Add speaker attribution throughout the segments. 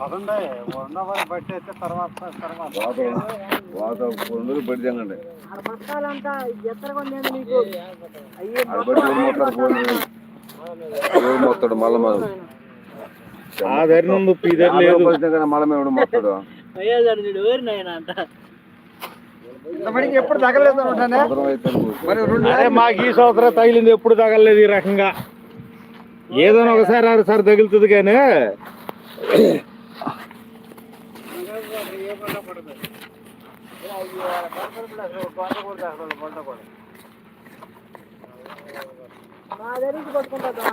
Speaker 1: పదండి ఉన్నవారు బట్టి అయితే తర్వాత తర్వాత.
Speaker 2: వాత వందలు పడి తెంగండి
Speaker 3: ఆడ బతకాలంతా ఎత్తరగా ఉంది నీకు అయ్యి
Speaker 2: ఆడబడి ఎవరు మొత్తాడు మళ్ళీ మనం
Speaker 1: ఆ ధరి నుండి లేదు.
Speaker 2: మళ్ళీ ఎవడు మొత్తాడు
Speaker 3: నాయన అంట
Speaker 1: ఎప్పుడు తగలేదు మాకు ఈ సంవత్సరం తగిలింది ఎప్పుడు తగలలేదు ఈ రకంగా. ఏదైనా ఒకసారి ఆరుసారి తగులుతుంది కానీ
Speaker 3: మా దగ్గరికి పట్టుకుంటా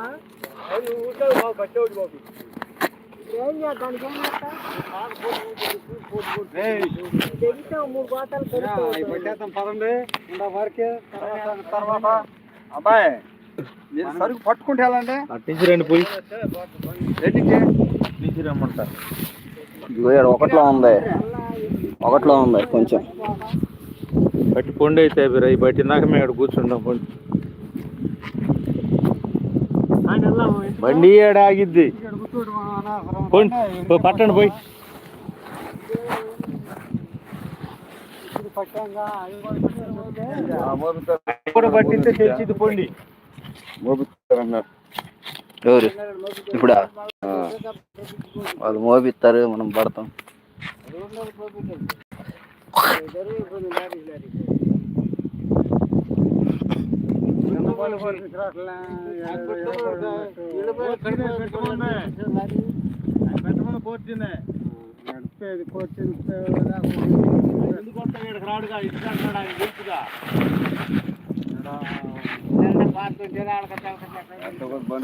Speaker 3: ఏం చేద్దానికి ఏం చేస్తా తెగిస్తావు మూడు బాటలు కొడుతావు
Speaker 1: పదండి ఉండ వరకే తర్వాత తర్వాత అబ్బాయి సరుకు పట్టుకుంటే వెళ్ళండి అట్టించి రండి పోయి. నుంచి రమ్మంటారు
Speaker 4: ఒకట్లో ఉంది. ఒకట్లో ఉంది కొంచెం.
Speaker 1: బట్టి పొండి అయితే మీరు ఈ బట్టి దాకా మేము ఇక్కడ కూర్చుంటాం పొండి బండి ఏడ ఆగిద్ది? పట్టండి పోయి. పట్టిస్తే తెచ్చిద్ది పొండి.
Speaker 2: మోపుతారన్నారు.
Speaker 4: ఎవరు ఇప్పుడా
Speaker 2: ఆ.
Speaker 4: వాళ్ళు మోపిస్తారు మనం పడతాం
Speaker 1: రాడుగా
Speaker 2: అంత బండి i'm not going to do that